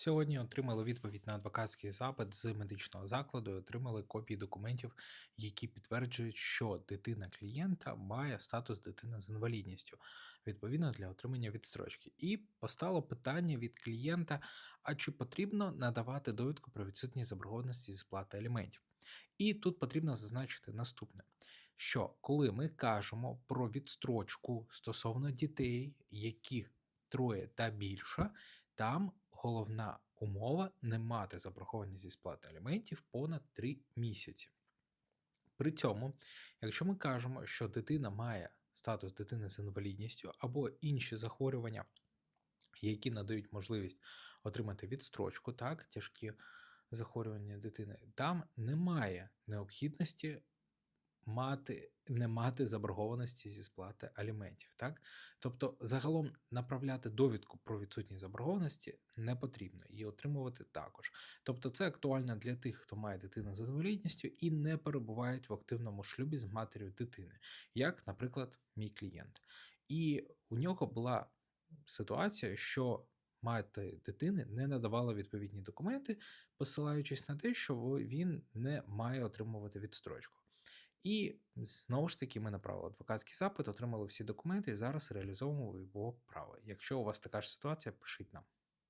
Сьогодні отримали відповідь на адвокатський запит з медичного закладу отримали копії документів, які підтверджують, що дитина клієнта має статус дитини з інвалідністю, відповідно для отримання відстрочки. І постало питання від клієнта: а чи потрібно надавати довідку про відсутність заборгованості зі сплати аліментів? І тут потрібно зазначити наступне: що коли ми кажемо про відстрочку стосовно дітей, яких троє та більше, там головна умова не мати заборгованість зі сплати аліментів понад 3 місяці. При цьому, якщо ми кажемо, що дитина має статус дитини з інвалідністю або інші захворювання, які надають можливість отримати відстрочку, так, тяжкі захворювання дитини, там немає необхідності мати, не мати заборгованості зі сплати аліментів. Так? Тобто, загалом направляти довідку про відсутність заборгованості не потрібно і отримувати також. Тобто, це актуально для тих, хто має дитину з інвалідністю і не перебувають в активному шлюбі з матір'ю дитини, як, наприклад, мій клієнт. І у нього була ситуація, що мати дитини не надавала відповідні документи, посилаючись на те, що він не має отримувати відстрочку. І знову ж таки, ми направили адвокатський запит, отримали всі документи і зараз реалізовуємо його право. Якщо у вас така ж ситуація, пишіть нам.